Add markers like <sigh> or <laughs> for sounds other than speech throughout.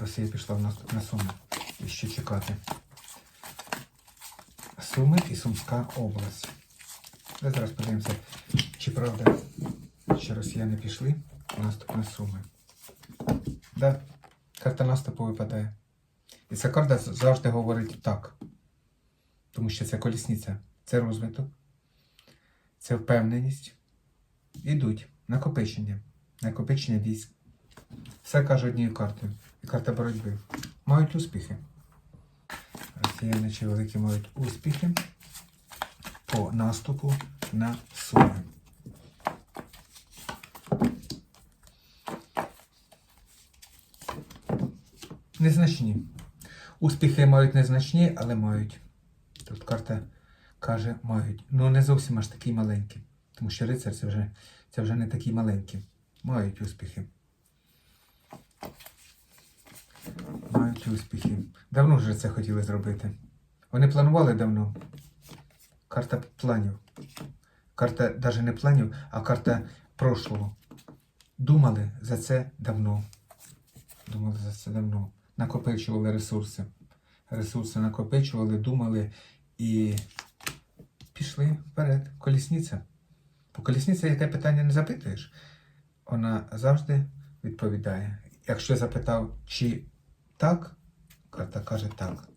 Росія пішла в наступ на Суми. І що чекати? Суми і Сумська область. Ми зараз подивимося, чи правда, що росіяни пішли в наступ на Суми. Да, карта наступу випадає. І ця карта завжди говорить так. Тому що це колісниця, це розвиток, це впевненість. Ідуть накопичення, накопичення військ. Все каже однією картою. І карта боротьби. Мають успіхи. Росіяни чи великі мають успіхи по наступу на Суми. Незначні. Успіхи мають незначні, але мають. Тут карта каже мають. Ну не зовсім аж такі маленькі. Тому що рицар вже, це вже не такі маленькі. Мають успіхи. Мають успіхи. Давно вже це хотіли зробити. Вони планували давно. Карта планів. Карта навіть не планів, а карта прошлого. Думали за це давно. Думали за це давно. Накопичували ресурси. Ресурси накопичували, думали і пішли вперед. Колісниця. По колісниці яке питання не запитуєш, вона завжди відповідає. Якщо запитав, чи так, карта каже так.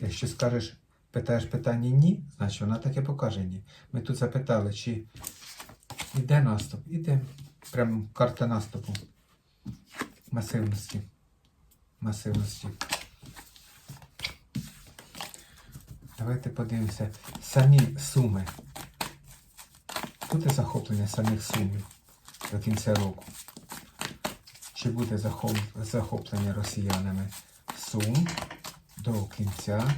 Якщо скажеш, питаєш питання ні, значить вона таке покаже ні. Ми тут запитали, чи йде наступ. Іде. Прямо карта наступу. Масивності. Масивності. Давайте подивимося. Самі суми. Буде захоплення самих сумів до кінця року? Чи буде захоплення росіянами сум до кінця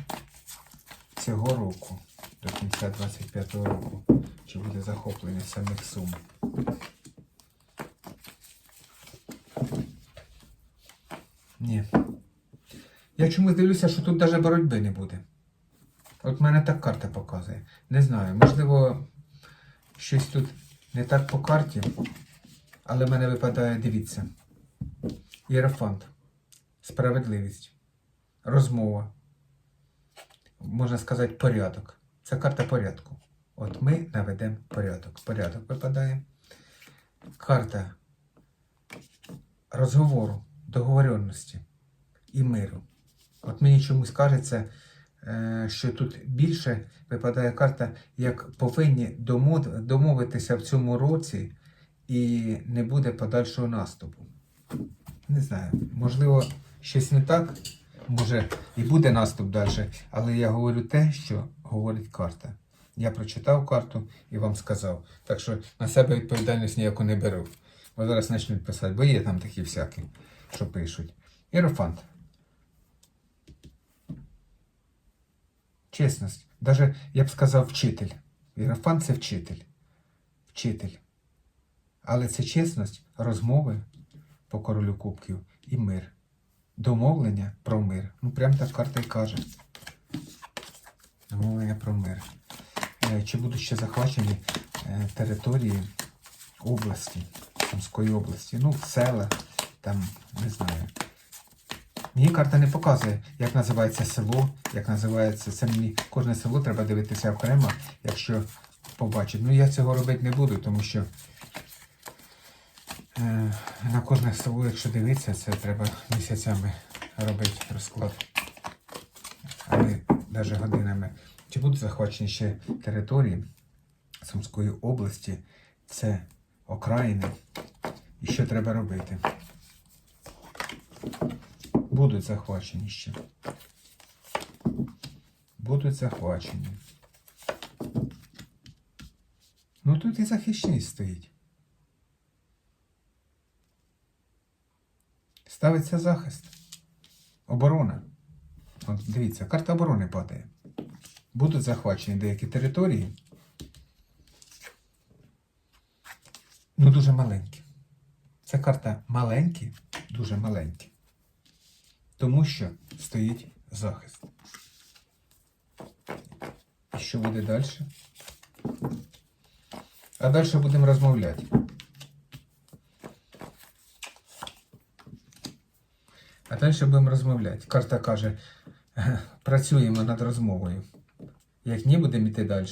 цього року, до кінця 25-го року? Чи буде захоплення самих сум? Ні. Я чомусь дивлюся, що тут навіть боротьби не буде. От мене так карта показує. Не знаю, можливо, щось тут не так по карті, але в мене випадає, дивіться. Єрофант. Справедливість. Розмова. Можна сказати, порядок. Це карта порядку. От ми наведемо порядок. Порядок випадає. Карта розговору, договоренності і миру. От мені чомусь кажеться, е, що тут більше випадає карта, як повинні домовитися в цьому році і не буде подальшого наступу. Не знаю, можливо, щось не так, може і буде наступ далі, але я говорю те, що говорить карта. Я прочитав карту і вам сказав. Так що на себе відповідальність ніяку не беру. Бо зараз почнуть писати, бо є там такі всякі, що пишуть. Іерофант. Чесність. Даже я б сказав вчитель. Іерофант це вчитель. Вчитель. Але це чесність, розмови по королю кубків і мир. Домовлення про мир. Ну, прям так карта і каже. Домовлення про мир. Е, Чи будуть ще захвачені е, території області, Сумської області, ну, села, там, не знаю. Мені карта не показує, як називається село, як називається. Це мені кожне село треба дивитися окремо, якщо побачить. Ну я цього робити не буду, тому що на кожне село, якщо дивитися, це треба місяцями робити розклад. Але навіть годинами. Чи будуть захвачені ще території Сумської області? Це окраїни. І що треба робити? Будуть захвачені ще. Будуть захвачені. Ну тут і захисність стоїть. Ставиться захист. Оборона. От дивіться, карта оборони падає. Будуть захвачені деякі території. Ну, дуже маленькі. Це карта маленькі, дуже маленькі. Тому що стоїть захист. І що буде далі? А далі будемо розмовляти. А далі будемо розмовляти. Карта каже, «Е, працюємо над розмовою. Як ні, будемо йти далі.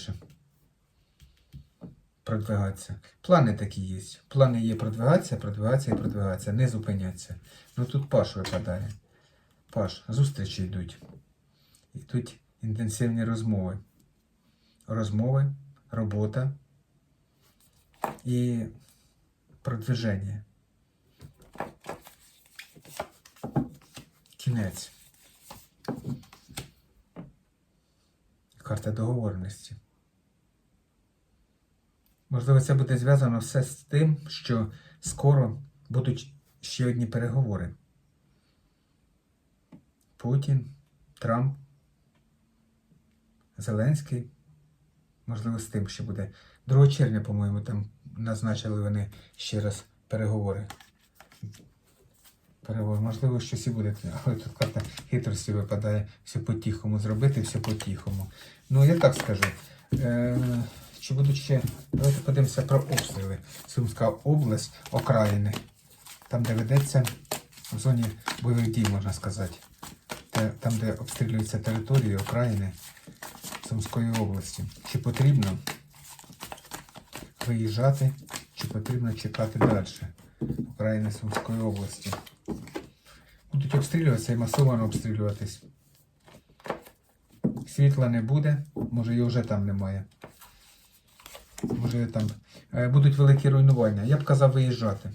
Продвигатися. Плани такі є. Плани є продвигатися, продвигатися і продвигатися, не зупинятися. Ну тут Паш випадає. Паш, зустрічі йдуть. Йдуть інтенсивні розмови. Розмови, робота і продвиження. Кінець. Карта договорності. Можливо, це буде зв'язано все з тим, що скоро будуть ще одні переговори. Путін, Трамп, Зеленський. Можливо, з тим ще буде. 2 червня, по-моєму, там назначили вони ще раз переговори. Переговори. Можливо, щось і буде. Але тут карта хитрості випадає все по-тихому зробити, все по-тихому. Ну, я так скажу. Е, чи будуть ще. Давайте подивимося про обстріли. Сумська область, окраїни. Там, де ведеться в зоні бойових дій, можна сказати. Там, де обстрілюються території, окраїни Сумської області. Чи потрібно виїжджати, чи потрібно чекати далі окраїни Сумської області? Будуть обстрілюватися і масово обстрілюватись. Світла не буде, може його вже там немає. Може там е, будуть великі руйнування. Я б казав виїжджати.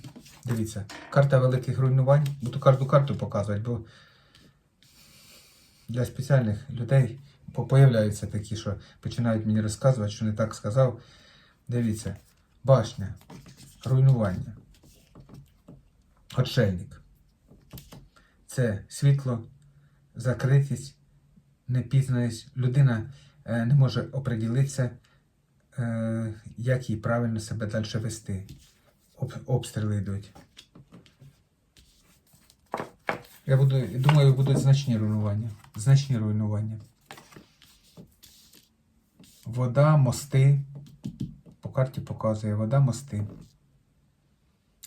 Дивіться, карта великих руйнувань. Буду кожну карту показувати, бо для спеціальних людей по- появляються такі, що починають мені розказувати, що не так сказав. Дивіться, башня, руйнування, отшельник. Це світло, закритість, непізнаність. Людина е, не може оприділитися, е, як їй правильно себе далі вести. Об, обстріли йдуть. Я буду, думаю, будуть значні руйнування. Значні руйнування. Вода, мости. По карті показує вода, мости.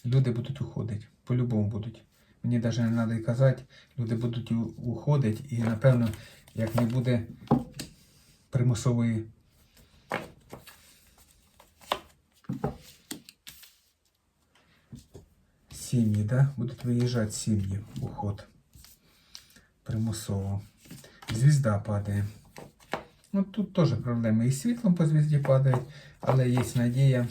Люди будуть уходити. По-любому будуть. Мені навіть не треба й казати, люди будуть уходити і, напевно, як не буде примусової сім'ї, да? будуть виїжджати сім'ї, уход. Примусово. Звізда падає. Ну тут теж проблеми. І світлом по звізді падають, але є надія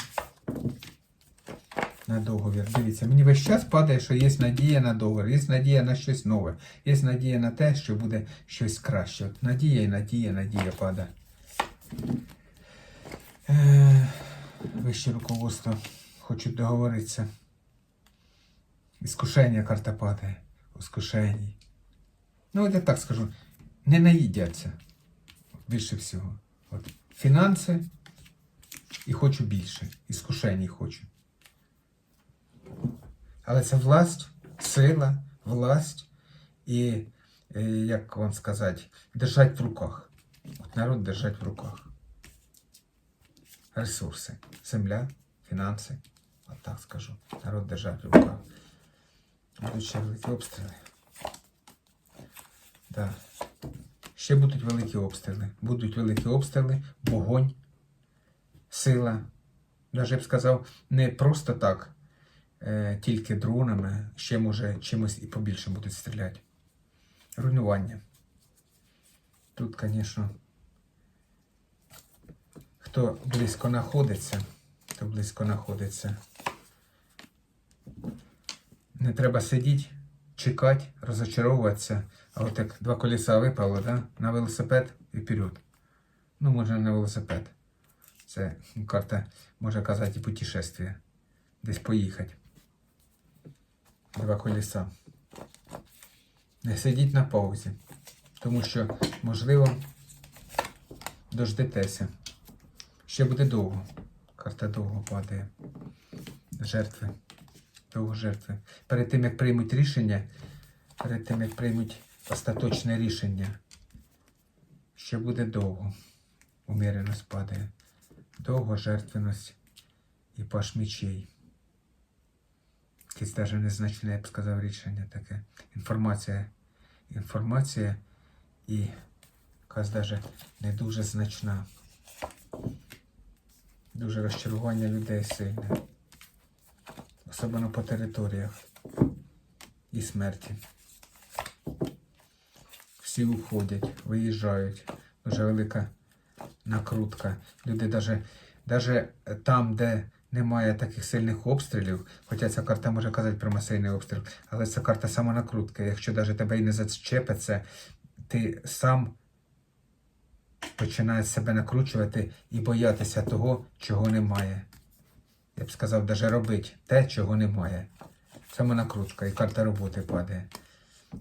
на договір. Дивіться, мені весь час падає, що є надія на договір, є надія на щось нове, є надія на те, що буде щось краще. От надія і надія, надія падає. Е, Вище руководство хочуть договоритися. Іскушення карта падає. Іскушення. Ну, от я так скажу, не наїдяться. Більше всього. От. Фінанси і хочу більше. Іскушень хочу. Але це власть, сила, власть і, е, як вам сказати, держать в руках. От народ держать в руках. Ресурси. Земля, фінанси. От так скажу. Народ держать в руках. Будуть ще великі обстріли. Да. Ще будуть великі обстріли. Будуть великі обстріли, вогонь, сила. Даже я б сказав, не просто так, е, тільки дронами, ще може чимось і побільше будуть стріляти. Руйнування. Тут, звісно, хто близько знаходиться, хто близько знаходиться, не треба сидіти, чекати, розочаровуватися. А от як два колеса випало, да? на велосипед і вперед. Ну, може, на велосипед. Це карта, може казати, і путешествие. Десь поїхати. Два колеса. Не сидіть на паузі. Тому що, можливо, дождетеся. Ще буде довго. Карта довго падає. Жертви. Довго жертви. Перед тим, як приймуть рішення, перед тим, як приймуть остаточне рішення, ще буде довго. Уміреність падає. Довго жертвеність і паш мечей. Якесь навіть незначне, я б сказав, рішення таке. Інформація. Інформація і якась навіть не дуже значна. Дуже розчарування людей сильне. Особливо по територіях і смерті. Всі уходять, виїжджають. Дуже велика накрутка. Люди даже, даже там, де немає таких сильних обстрілів, хоча ця карта може казати про масивний обстріл, але це карта самонакрутка. Якщо даже тебе і не зачепить це, ти сам починаєш себе накручувати і боятися того, чого немає. Я б сказав, даже робити те, чого немає. Самонакрутка, і карта роботи падає.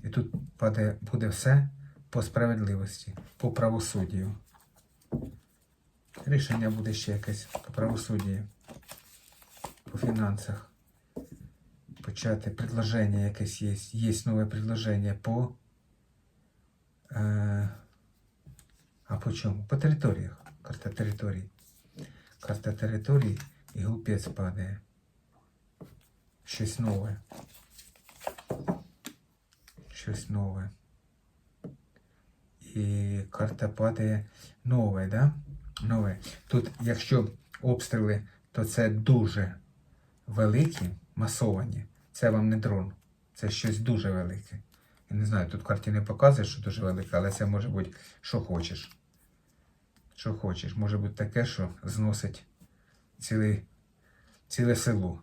І тут падає, буде все по справедливості, по правосуддю. Рішення буде ще якесь по правосуддю, по фінансах. Почати предложення якесь є. Є нове предложення по. Е, а по чому? По територіях. Карта територій. Карта територій і глупець падає. Щось нове. Щось нове. І карта падає нове, да? Нове. Тут, якщо обстріли, то це дуже великі, масовані. Це вам не дрон. Це щось дуже велике. Я не знаю, тут в карті не показує, що дуже велике, але це може бути, що хочеш. Що хочеш. Може бути таке, що зносить цілий, ціле село.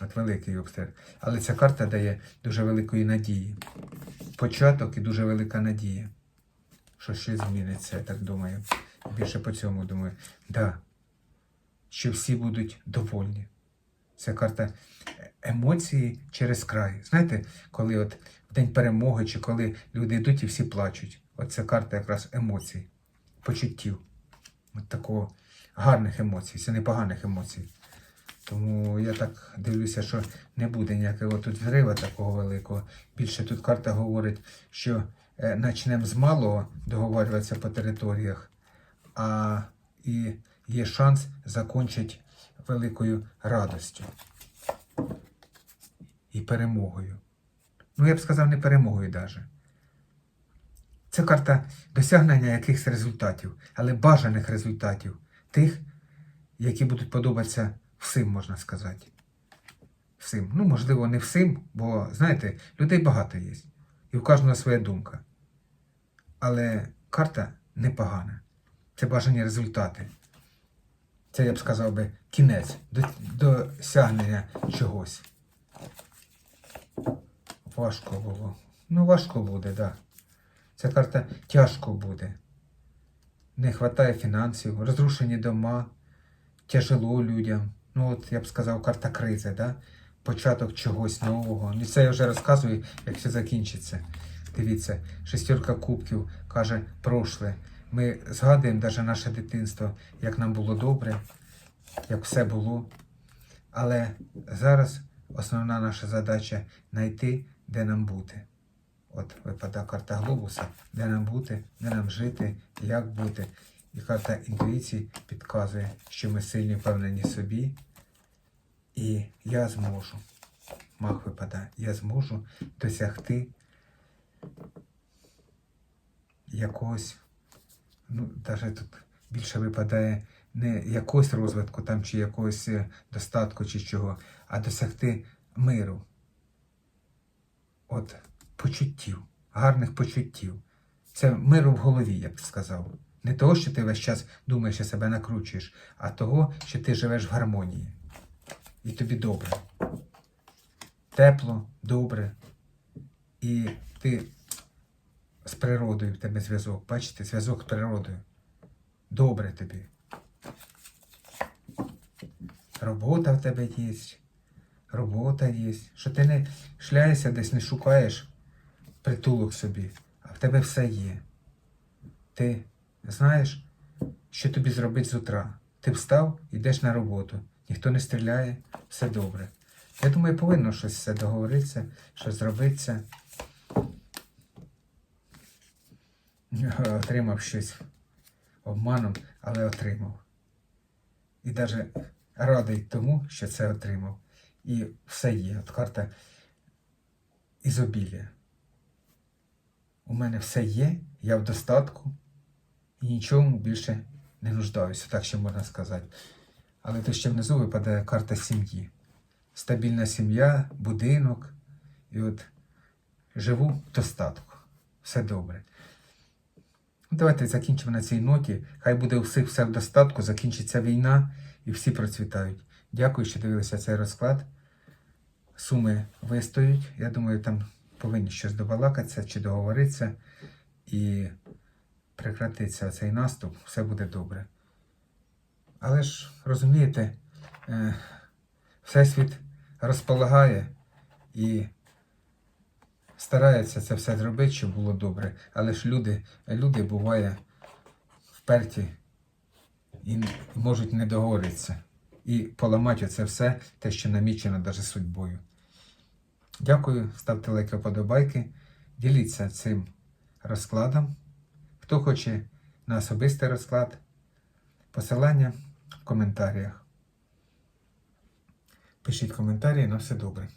От великий обстріл. Але ця карта дає дуже великої надії. Початок і дуже велика надія. Що щось зміниться, я так думаю. Більше по цьому думаю. Да. Що всі будуть довольні. Це карта емоції через край. Знаєте, коли от в день перемоги, чи коли люди йдуть і всі плачуть. От це карта якраз емоцій, почуттів. От такого гарних емоцій, це не поганих емоцій. Тому я так дивлюся, що не буде ніякого тут зрива такого великого. Більше тут карта говорить, що е, почнемо з малого договорюватися по територіях, а і є шанс закінчити великою радостю і перемогою. Ну, я б сказав, не перемогою навіть. Це карта досягнення якихось результатів, але бажаних результатів. Тих, які будуть подобатися всім, можна сказати. Всім. Ну, можливо, не всім, бо, знаєте, людей багато є. І у кожного своя думка. Але карта непогана. Це бажані результати. Це, я б сказав би, кінець до, досягнення чогось. Важко було. Ну, важко буде, так. Да. Ця карта тяжко буде. Не вистачає фінансів, розрушені дома, тяжело людям. Ну, от я б сказав, карта кризи, да? початок чогось нового. Ну, це я вже розказую, як все закінчиться. Дивіться, шестерка кубків каже прошле. Ми згадуємо навіть наше дитинство, як нам було добре, як все було. Але зараз основна наша задача знайти, де нам бути. От випадає карта глобуса, де нам бути, де нам жити, як бути. І карта інтуїції підказує, що ми сильні впевнені собі. І я зможу. Мах випадає, я зможу досягти якогось, ну, навіть тут більше випадає не якогось розвитку там, чи якогось е, достатку, чи чого, а досягти миру. От почуттів, гарних почуттів. Це миру в голові, я б сказав. Не того, що ти весь час думаєш і себе накручуєш, а того, що ти живеш в гармонії. І тобі добре. Тепло, добре. І ти з природою в тебе зв'язок. Бачите, зв'язок з природою. Добре тобі. Робота в тебе є. Робота є. Що ти не шляєшся десь, не шукаєш притулок собі, а в тебе все є. Ти знаєш, що тобі зробити з утра. Ти встав, йдеш на роботу, ніхто не стріляє, все добре. Я думаю, повинно щось все договоритися, щось зробитися. <laughs> Отримав щось обманом, але отримав. І навіть радий тому, що це отримав. і все є. От карта ізобілія. У мене все є, я в достатку і нічому більше не нуждаюся, так ще можна сказати. Але то ще внизу випадає карта сім'ї. Стабільна сім'я, будинок. І от живу в достатку. Все добре. Ну, Давайте закінчимо на цій ноті. Хай буде у всіх все в достатку, закінчиться війна і всі процвітають. Дякую, що дивилися цей розклад. Суми вистоять. Я думаю, там повинні щось добалакатися чи договоритися і прекратиться цей наступ, все буде добре. Але ж, розумієте, е, Всесвіт розполагає і старається це все зробити, щоб було добре. Але ж люди, люди буває вперті і можуть не договоритися. І поламати це все, те, що намічено навіть судьбою. Дякую, ставте лайки, вподобайки, діліться цим розкладом. Хто хоче на особистий розклад, посилання в коментарях. Пишіть коментарі, на все добре.